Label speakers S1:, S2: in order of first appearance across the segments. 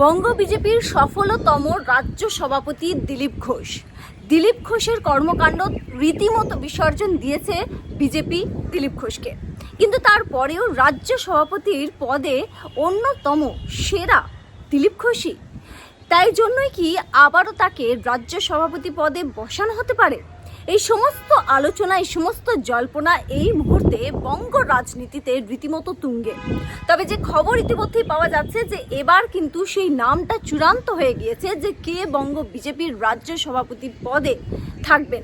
S1: বঙ্গ বিজেপির সফলতম রাজ্য সভাপতি দিলীপ ঘোষ। দিলীপ ঘোষের কর্মকাণ্ড রীতিমতো বিসর্জন দিয়েছে বিজেপি দিলীপ ঘোষকে। কিন্তু তারপরেও রাজ্য সভাপতির পদে অন্যতম সেরা দিলীপ ঘোষই তাই জন্যই কি আবারও তাকে রাজ্য সভাপতি পদে বসানো হতে পারে? এই সমস্ত আলোচনা, এই সমস্ত জল্পনা এই মুহূর্তে বঙ্গ রাজনীতিতে রীতিমতো তুঙ্গে। তবে যে খবর ইতিমধ্যেই পাওয়া যাচ্ছে যে এবার কিন্তু সেই নামটা চূড়ান্ত হয়ে গিয়েছে যে কে বঙ্গ বিজেপির রাজ্য সভাপতি পদে থাকবেন।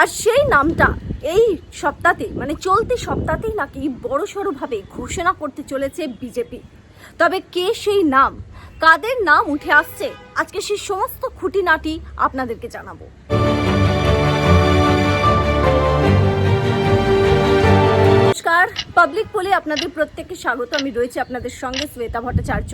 S1: আর সেই নামটা এই সপ্তাহতে মানে চলতি সপ্তাহতেই নাকি বড়সড়ভাবে ঘোষণা করতে চলেছে বিজেপি। তবে কে সেই নাম কাদের নাম উঠে আসছে? আজকে সেই সমস্ত খুঁটিনাটি আপনাদেরকে জানাব। নমস্কার পাবলিক পোলে আপনাদের প্রত্যেককে স্বাগত। আমি রয়েছি আপনাদের সঙ্গে শ্বেতা ভট্টাচার্য।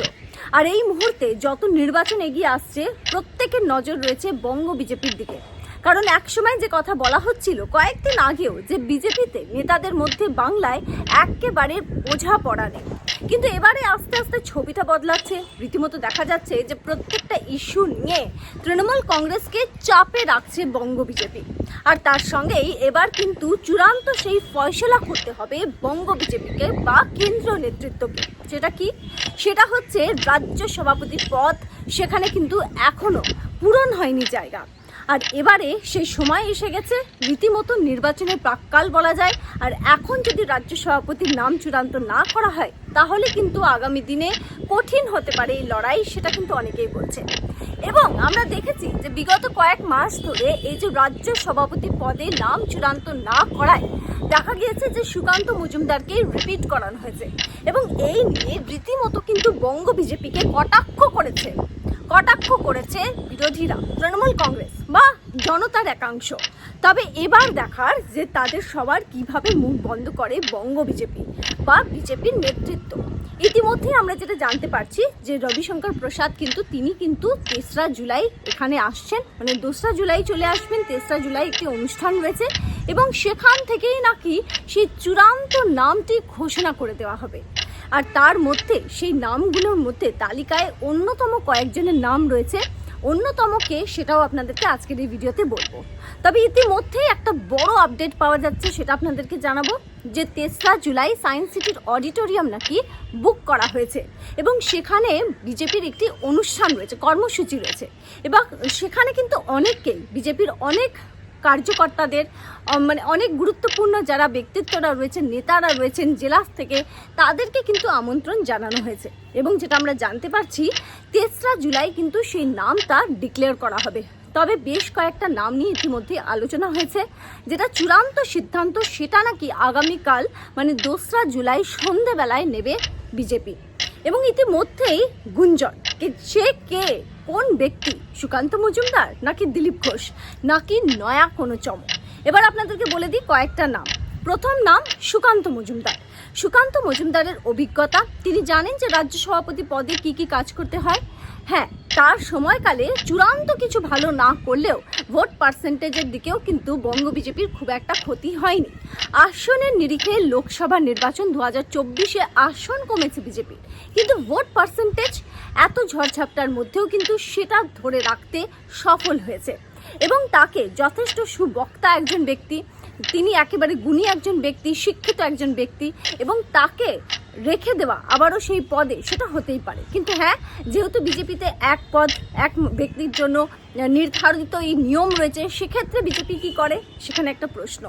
S1: আর এই মুহূর্তে যত নির্বাচন এগিয়ে আসছে, প্রত্যেকের নজর রয়েছে বঙ্গ বিজেপির দিকে। কারণ একসময় যে কথা বলা হচ্ছিল কয়েকদিন আগেও যে বিজেপিতে নেতাদের মধ্যে বাংলায় একেবারে বোঝা পড়া নেই। কিন্তু এবারে আস্তে আস্তে ছবিটা বদলাচ্ছে। রীতিমতো দেখা যাচ্ছে যে প্রত্যেকটা ইস্যু নিয়ে তৃণমূল কংগ্রেসকে চাপে রাখছে বঙ্গ বিজেপি। আর তার সঙ্গেই এবার কিন্তু চূড়ান্ত সেই ফয়সলা করতে হবে বঙ্গ বিজেপিকে বা কেন্দ্র নেতৃত্বকে। সেটা কি? সেটা হচ্ছে রাজ্য সভাপতি পদ। সেখানে কিন্তু এখনও পূরণ হয়নি জায়গা। আর এবারে সেই সময় এসে গেছে, রীতিমতো নির্বাচনের প্রাককাল বলা যায়। আর এখন যদি রাজ্য সভাপতির নাম চূড়ান্ত না করা হয়, তাহলে কিন্তু আগামী দিনে কঠিন হতে পারে এই লড়াই, সেটা কিন্তু অনেকেই বলছে। এবং আমরা দেখেছি যে বিগত কয়েক মাস ধরে এই যে রাজ্য সভাপতি পদে নাম চূড়ান্ত না করায়, দেখা গিয়েছে যে সুকান্ত মজুমদারকে রিপিট করানো হয়েছে। এবং এই নিয়ে রীতিমতো কিন্তু বঙ্গ বিজেপিকে কটাক্ষ করেছে। কটাক্ষ করেছে বিরোধীরা, তৃণমূল কংগ্রেস বা জনতার একাংশ। তবে এবার দেখার যে তাদের সবার কীভাবে মুখ বন্ধ করে বঙ্গ বিজেপি বা বিজেপির নেতৃত্ব। ইতিমধ্যে আমরা যেটা জানতে পারছি যে রবিশঙ্কর প্রসাদ কিন্তু, তিনি কিন্তু তেসরা জুলাই এখানে আসছেন। মানে দোসরা জুলাই চলে আসবেন, তেসরা জুলাই একটি অনুষ্ঠান রয়েছে এবং সেখান থেকেই নাকি সেই চূড়ান্ত নামটি ঘোষণা করে দেওয়া হবে। আর তার মধ্যে, সেই নামগুলোর মধ্যে তালিকায় অন্যতম কয়েকজনের নাম রয়েছে। অন্যতমকে সেটাও আপনাদেরকে আজকের এই ভিডিওতে বলব। তবে ইতিমধ্যেই একটা বড় আপডেট পাওয়া যাচ্ছে, সেটা আপনাদেরকে জানাব যে তেসরা জুলাই সায়েন্স সিটির অডিটোরিয়াম নাকি বুক করা হয়েছে এবং সেখানে বিজেপির একটি অনুষ্ঠান রয়েছে, কর্মসূচি রয়েছে। এবং সেখানে কিন্তু অনেককেই, বিজেপির অনেক কার্যকর্তাদের মানে অনেক গুরুত্বপূর্ণ যারা ব্যক্তিত্বরা রয়েছেন, নেতারা রয়েছেন জেলা থেকে, তাদেরকে কিন্তু আমন্ত্রণ জানানো হয়েছে। এবং যেটা আমরা জানতে পারছি, তেসরা জুলাই কিন্তু সেই নামটা ডিক্লেয়ার করা হবে। তবে বেশ কয়েকটা নাম নিয়ে ইতিমধ্যে আলোচনা হয়েছে, যেটা চূড়ান্ত সিদ্ধান্ত, সেটা নাকি আগামীকাল মানে দোসরা জুলাই সন্ধেবেলায় নেবে বিজেপি। এবং ইতিমধ্যেই গুঞ্জন সে কে? কোন ব্যক্তি? সুকান্ত মজুমদার নাকি দিলীপ ঘোষ? নাকি নয়া কোনো চমক? এবার আপনাদেরকে বলে দিই কয়েকটা নাম। প্রথম নাম সুকান্ত মজুমদার। সুকান্ত মজুমদারের অভিজ্ঞতা, তিনি জানেন যে রাজ্য সভাপতি পদে কি কি কাজ করতে হয়? হ্যাঁ তার সময়কালে চূড়ান্ত কিছু ভালো না করলেও ভোট পার্সেন্টেজের দিকেও কিন্তু বঙ্গ বিজেপির খুব একটা ক্ষতি হয়নি। আসনের নিরিখে লোকসভা নির্বাচন দু হাজার চব্বিশে আসন কমেছে বিজেপির কিন্তু ভোট পার্সেন্টেজ এত ঝড়ঝাপটার মধ্যেও কিন্তু সেটা ধরে রাখতে সফল হয়েছে। এবং তাকে যথেষ্ট সুবক্তা একজন ব্যক্তি তিনি একেবারে গুণী একজন ব্যক্তি, শিক্ষিত একজন ব্যক্তি এবং তাকে রেখে দেওয়া আবারও সেই পদে সেটা হতেই পারে। কিন্তু হ্যাঁ যেহেতু বিজেপিতে এক পদ, এক ব্যক্তির জন্য নির্ধারিত এই নিয়ম রয়েছে, সেক্ষেত্রে বিজেপি কি করে? সেখানে একটা প্রশ্ন।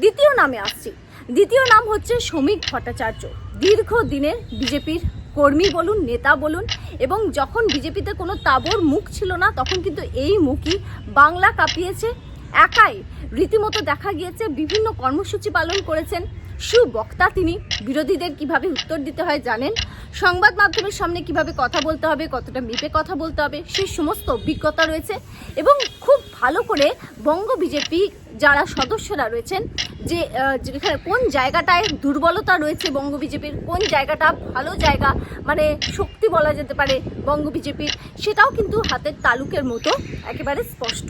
S1: দ্বিতীয় নামে আসছি। দ্বিতীয় নাম হচ্ছে শ্রমিক ভট্টাচার্য। দীর্ঘ দিনের বিজেপির কর্মী বলুন, নেতা বলুন এবং যখন বিজেপিতে কোনো তাবর মুখ ছিল না, তখন কিন্তু এই মুখই বাংলা কাঁপিয়েছে একাই রীতিমতো দেখা গিয়েছে, বিভিন্ন কর্মসূচি পালন করেছেন। সুবক্তা তিনি। বিরোধীদের কীভাবে উত্তর দিতে হয় জানেন? সংবাদ মাধ্যমের সামনে কীভাবে কথা বলতে হবে, কতটা মেপে কথা বলতে হবে, সেই সমস্ত অভিজ্ঞতা রয়েছে। এবং খুব ভালো করে বঙ্গ বিজেপি যারা সদস্যরা রয়েছেন যে যেখানে কোন জায়গাটায় দুর্বলতা রয়েছে বঙ্গ বিজেপির? কোন জায়গাটা ভালো জায়গা? মানে শক্তি বলা যেতে পারে বঙ্গ বিজেপির। সেটাও কিন্তু হাতের তালুকের মতো একেবারে স্পষ্ট।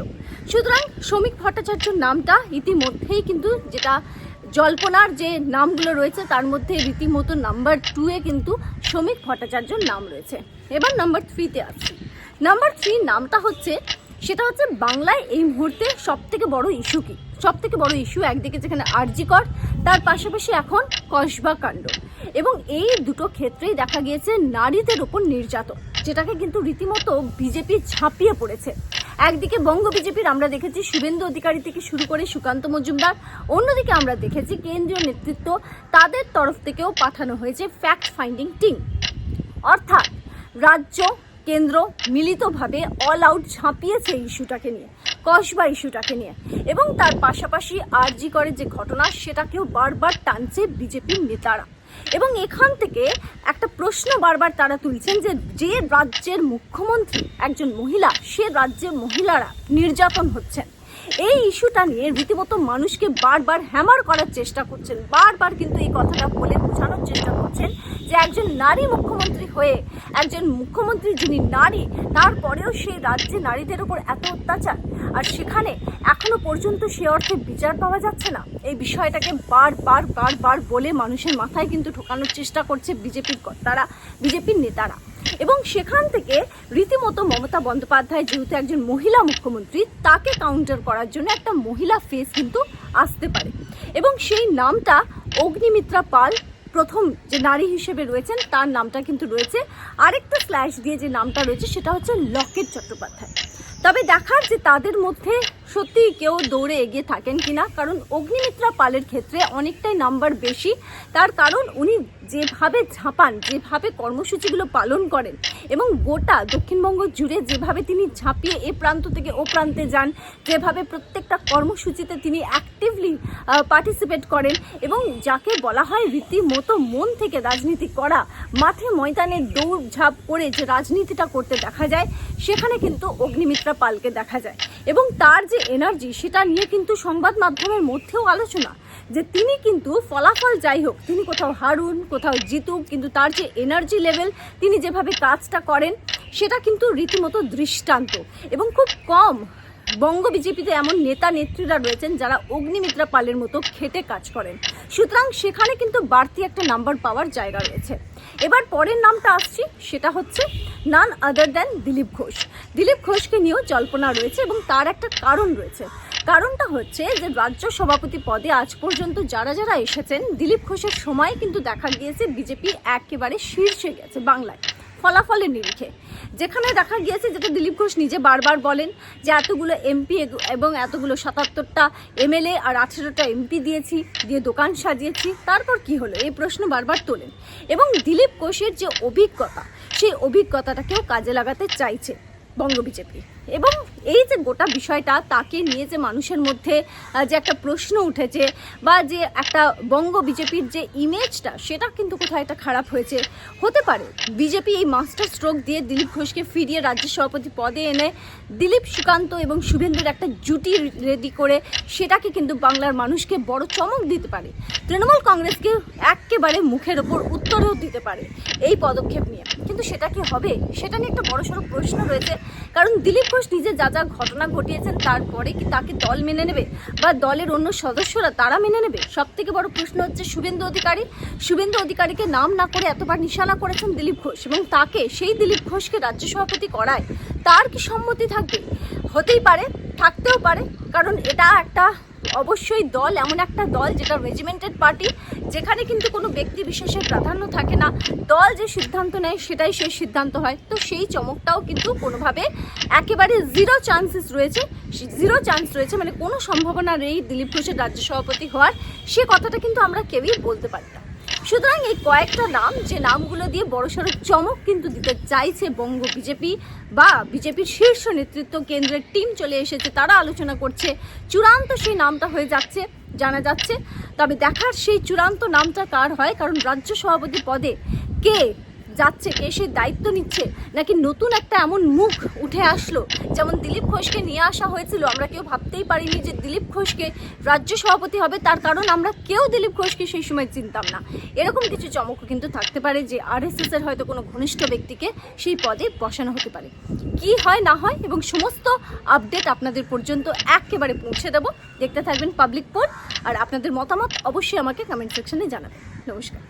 S1: সুতরাং শ্রমিক ভট্টাচার্যর নামটা ইতিমধ্যেই কিন্তু যেটা জল্পনার যে নামগুলো রয়েছে, তার মধ্যে রীতিমতো নাম্বার টুয়ে কিন্তু শ্রমিক ভট্টাচার্যর নাম রয়েছে। এবার নাম্বার থ্রিতে আসছি নাম্বার থ্রি নামটা হচ্ছে, সেটা হচ্ছে বাংলায় এই মুহূর্তে সব থেকে বড় ইস্যু কি? সব থেকে বড় ইস্যু একদিকে যেখানে আরজিকর তার পাশাপাশি এখন কসবা কাণ্ড। এবং এই দুটো ক্ষেত্রেই দেখা গিয়েছে নারীদের ওপর নির্যাতন, যেটাকে কিন্তু রীতিমতো বিজেপি ঝাঁপিয়ে পড়েছে। একদিকে বঙ্গ বিজেপির আমরা দেখেছি শুভেন্দু অধিকারী থেকে শুরু করে সুকান্ত মজুমদার, অন্যদিকে আমরা দেখেছি কেন্দ্রীয় নেতৃত্ব তাদের তরফ থেকেও পাঠানো হয়েছে ফ্যাক্ট ফাইন্ডিং টিম অর্থাৎ রাজ্য কেন্দ্র মিলিতভাবে অল আউট ঝাঁপিয়েছে ইস্যুটাকে নিয়ে, কসবা ইস্যুটাকে নিয়ে। এবং তার পাশাপাশি আরজি করে যে ঘটনা, সেটাকেও বারবার টানছে বিজেপির নেতারা। এবং এখান থেকে একটা প্রশ্ন বারবার তারা তুলছেন যে যে রাজ্যের মুখ্যমন্ত্রী একজন মহিলা, সে রাজ্যের মহিলারা নির্যাতন হচ্ছেন। এই ইস্যুটা নিয়ে রীতিমতো মানুষকে বারবার হ্যামার করার চেষ্টা করছেন। বারবার কিন্তু এই কথাটা বলে বোঝানোর চেষ্টা করছেন যে একজন নারী মুখ্যমন্ত্রী হয়ে একজন মুখ্যমন্ত্রী যিনি নারী, তারপরেও সেই রাজ্যে নারীদের উপর এত অত্যাচার। আর সেখানে এখনও পর্যন্ত সে অর্থে বিচার পাওয়া যাচ্ছে না। এই বিষয়টাকে বার বার বার বার বলে মানুষের মাথায় কিন্তু ঢোকানোর চেষ্টা করছে বিজেপির তারা বিজেপির নেতারা। এবং সেখান থেকে রীতিমতো মমতা বন্দ্যোপাধ্যায় যেহেতু একজন মহিলা মুখ্যমন্ত্রী, তাকে কাউন্টার করার জন্য একটা মহিলা ফেস কিন্তু আসতে পারে। এবং সেই নামটা অগ্নিমিত্রা পাল প্রথম যে নারী হিসেবে রয়েছেন, তার নামটা কিন্তু রয়েছে। আরেকটা স্ল্যাশ দিয়ে যে নামটা রয়েছে, সেটা হচ্ছে লকেট চট্টোপাধ্যায়। তবে দেখার যে তাদের মধ্যে সত্যি কেউ দৌড়ে এগিয়ে থাকেন কিনা, কারণ অগ্নিমিত্রা পালের ক্ষেত্রে অনেকটাই নাম্বার বেশি। তার কারণ উনি যেভাবে ঝাঁপান, যেভাবে কর্মসূচিগুলো পালন করেন এবং গোটা দক্ষিণবঙ্গ জুড়ে যেভাবে তিনি ঝাঁপিয়ে এ প্রান্ত থেকে ও প্রান্তে যান, যেভাবে প্রত্যেকটা কর্মসূচিতে তিনি অ্যাক্টিভলি পার্টিসিপেট করেন এবং যাকে বলা হয় রীতিমতো মন থেকে রাজনীতি করা, মাঠে ময়দানে দৌড় ঝাঁপ করে যে রাজনীতিটা করতে দেখা যায়, সেখানে কিন্তু অগ্নিমিত্রা পালকে দেখা যায়। এবং তার যে এনার্জি সেটা নিয়ে কিন্তু সংবাদ মাধ্যমের মধ্যেও আলোচনা, যে তিনি কিন্তু ফলাফল যাই হোক, তিনি কোথাও হারুন, কোথাও জিতুক, কিন্তু তার যে এনার্জি লেভেল তিনি যেভাবে কাজটা করেন, সেটা কিন্তু রীতিমতো দৃষ্টান্ত এবং খুব কম বঙ্গ বিজেপিতে এমন নেতা নেত্রীরা রয়েছেন যারা অগ্নিমিত্রা পালের মতো খেটে কাজ করেন। সুতরাং সেখানে কিন্তু বাড়তি একটা নাম্বার পাওয়ার জায়গা রয়েছে। এবার পরের নামটা আসছি, সেটা হচ্ছে none other than Dilip Ghosh. Dilip ঘোষকে নিয়েও জল্পনা রয়েছে এবং তার একটা কারণ রয়েছে। কারণটা হচ্ছে যে রাজ্য সভাপতি পদে আজ পর্যন্ত যারা যারা এসেছেন, দিলীপ ঘোষের সময় কিন্তু দেখা গিয়েছে বিজেপি একেবারে শীর্ষে গেছে বাংলায়। ফলাফলের নিরিখে যেখানে দেখা গিয়েছে যেটা দিলীপ ঘোষ নিজে বারবার বলেন যে এতগুলো এমপি এবং এতগুলো সাতাত্তরটা এমএলএ আর আঠেরোটা এমপি দিয়েছি, দিয়ে দোকান সাজিয়েছি, তারপর কি হলো? এই প্রশ্ন বারবার তোলেন। এবং দিলীপ ঘোষের যে অভিজ্ঞতা, সেই অভিজ্ঞতাটাকেও কাজে লাগাতে চাইছে বঙ্গ বিজেপি এবং এই যে গোটা বিষয়টা, তাকে নিয়ে যে মানুষের মধ্যে যে একটা প্রশ্ন উঠেছে বা যে একটা বঙ্গ বিজেপির যে ইমেজটা সেটা কিন্তু কোথাও একটা খারাপ হয়েছে। হতে পারে, বিজেপি এই মাস্টার স্ট্রোক দিয়ে দিলীপ ঘোষকে ফিরিয়ে রাজ্য সভাপতি পদে এনে দিলীপ সুকান্ত এবং শুভেন্দুর একটা জুটি রেডি করে সেটাকে কিন্তু বাংলার মানুষকে বড় চমক দিতে পারে। তৃণমূল কংগ্রেসকে একেবারে মুখের ওপর উত্তরেও দিতে পারে এই পদক্ষেপ নিয়ে। কিন্তু সেটা কি হবে? সেটা নিয়ে একটা বড়সড় প্রশ্ন রয়েছে। কারণ দিলীপ ঘোষ নিজে যা যা ঘটনা ঘটিয়েছেন তারপরে কি তাকে দল মেনে নেবে? বা দলের অন্য সদস্যরা তারা মেনে নেবে? সব থেকে বড় প্রশ্ন হচ্ছে শুভেন্দু অধিকারী। শুভেন্দু অধিকারীকে নাম না করে এতবার নিশানা করেছেন দিলীপ ঘোষ এবং তাকে সেই দিলীপ ঘোষকে রাজ্য সভাপতি করায়। তার কি সম্মতি থাকবে? হতেই পারে, থাকতেও পারে, কারণ এটা একটা অবশ্যই দল, এমন একটা দল যেটা রেজিমেন্টেড পার্টি যেখানে কিন্তু কোনো ব্যক্তি বিশেষের প্রাধান্য থাকে না। দল যে সিদ্ধান্ত নেয়, সেটাই সেই সিদ্ধান্ত হয়। তো সেই চমকটাও কিন্তু কোনোভাবে একেবারে জিরো চান্সেস রয়েছে। জিরো চান্স রয়েছে মানে কোনো সম্ভাবনা নেই দিলীপ ঘোষের রাজ্য সভাপতি হওয়ার। সে কথাটা কিন্তু আমরা কেউই বলতে পারি না। সুতরাং এই কয়েকটা নাম, যে নামগুলো দিয়ে বড়সড় চমক কিন্তু দিতে চাইছে বঙ্গ বিজেপি বা বিজেপির শীর্ষ নেতৃত্ব কেন্দ্রের টিম চলে এসেছে, তারা আলোচনা করছে। চূড়ান্ত সেই নামটা হয়ে যাচ্ছে, জানা যাচ্ছে। তবে দেখার সেই চূড়ান্ত নামটা কার হয়? কারণ রাজ্য সভাপতি পদে কে? যাচ্ছে কে সে দায়িত্ব নিচ্ছে, নাকি নতুন একটা এমন মুখ উঠে আসলো? যেমন দিলীপ ঘোষকে নিয়ে আসা হয়েছিল, আমরা কেউ ভাবতেই পারিনি যে দিলীপ ঘোষকে রাজ্য সভাপতি হবে, তার কারণ আমরা কেউ দিলীপ ঘোষকে সেই সময় চিনতাম না। এরকম কিছু চমকও কিন্তু থাকতে পারে যে আরএসএস এর হয়তো কোনো ঘনিষ্ঠ ব্যক্তিকে সেই পদে বসানো হতে পারে। কি হয়, না হয়, এবং সমস্ত আপডেট আপনাদের পর্যন্ত একেবারে পৌঁছে দেবো। দেখতে থাকবেন পাবলিক পোল আর আপনাদের মতামত অবশ্যই আমাকে কমেন্ট সেকশনে জানাবেন। নমস্কার।